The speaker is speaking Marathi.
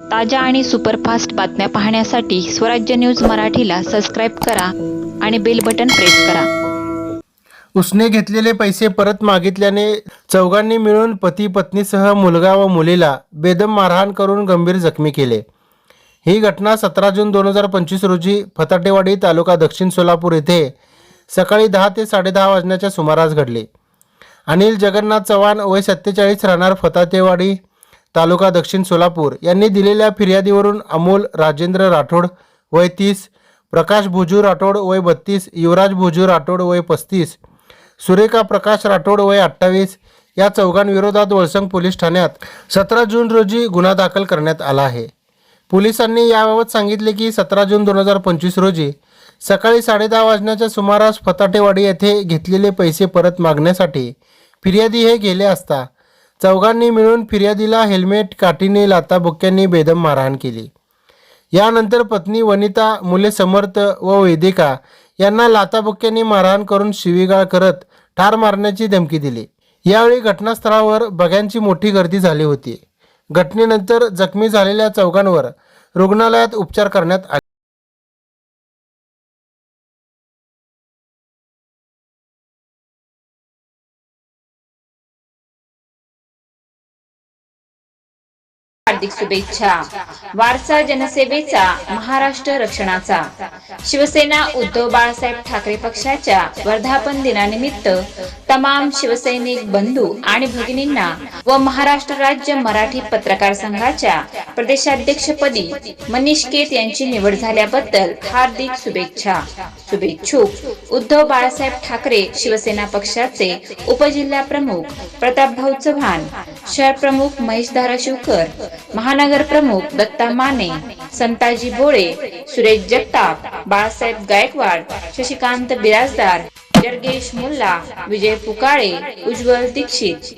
ताज्या आणि सुपरफास्ट बातम्या पाहण्यासाठी स्वराज्य न्यूज मराठीला सबस्क्राईब करा आणि बेल बटन प्रेस करा. उसने घेतलेले पैसे परत मागितल्याने चौघांनी मिळून पती पत्नीसह मुलगा व मुलीला बेदम मारहाण करून गंभीर जखमी केले. ही घटना सतरा जून दोन हजार पंचवीस रोजी फताटेवाडी तालुका दक्षिण सोलापूर येथे सकाळी दहा ते साडेदहा वाजण्याच्या सुमारास घडली. अनिल जगन्नाथ चव्हाण वय सत्तेचाळीस राहणार फताटेवाडी तालुका दक्षिण सोलापूर यांनी दिलेल्या फिर्यादीवरून अमोल राजेंद्र राठोड वय तीस प्रकाश भुजू राठोड वय बत्तीस युवराज भुजू राठोड वय पस्तीस सुरेखा प्रकाश राठोड वय अठ्ठावीस या चौघांविरोधात वळसंग पोलीस ठाण्यात सतरा जून रोजी गुन्हा दाखल करण्यात आला आहे. पोलिसांनी याबाबत सांगितले की सतरा जून दोन हजार पंचवीस रोजी सकाळी साडेदहा वाजण्याच्या सुमारास फताटेवाडी येथे घेतलेले पैसे परत मागण्यासाठी फिर्यादी हे गेले असता चौघांनी मिळून फिर्यादीला हेल्मेट काठीने लाताबुक्क्यांनी बेदम मारहाण केली. यानंतर पत्नी वनिता मुले समर्थ व वेदिका यांना लाताबुक्क्यांनी मारहाण करून शिवीगाळ करत ठार मारण्याची धमकी दिली. यावेळी घटनास्थळावर बघ्यांची मोठी गर्दी झाली होती. घटनेनंतर जखमी झालेल्या चौघांवर रुग्णालयात उपचार करण्यात आले. हार्दिक शुभेच्छा. वारसा जनसेवेचा महाराष्ट्र रक्षणाचा. शिवसेना उद्धव बाळासाहेब ठाकरे पक्षाच्या वर्धापन दिनानिमित्त तमाम शिवसैनिक बंधू आणि भगिनींना व महाराष्ट्र राज्य मराठी पत्रकार संघाच्या प्रदेशाध्यक्षपदी मनीष केत यांची निवड झाल्याबद्दल हार्दिक शुभेच्छा. शुभेच्छुक उद्धव बाळासाहेब ठाकरे शिवसेना पक्षाचे उपजिल्हा प्रमुख प्रतापभाऊ चव्हाण शहर प्रमुख महेश धाराशिवकर महानगर प्रमुख दत्ता माने संताजी बोळे सुरेश जगताप बाळासाहेब गायकवाड शशिकांत बिराजदार जर्गेश मुल्ला विजय पुकाळे उज्ज्वल दीक्षित.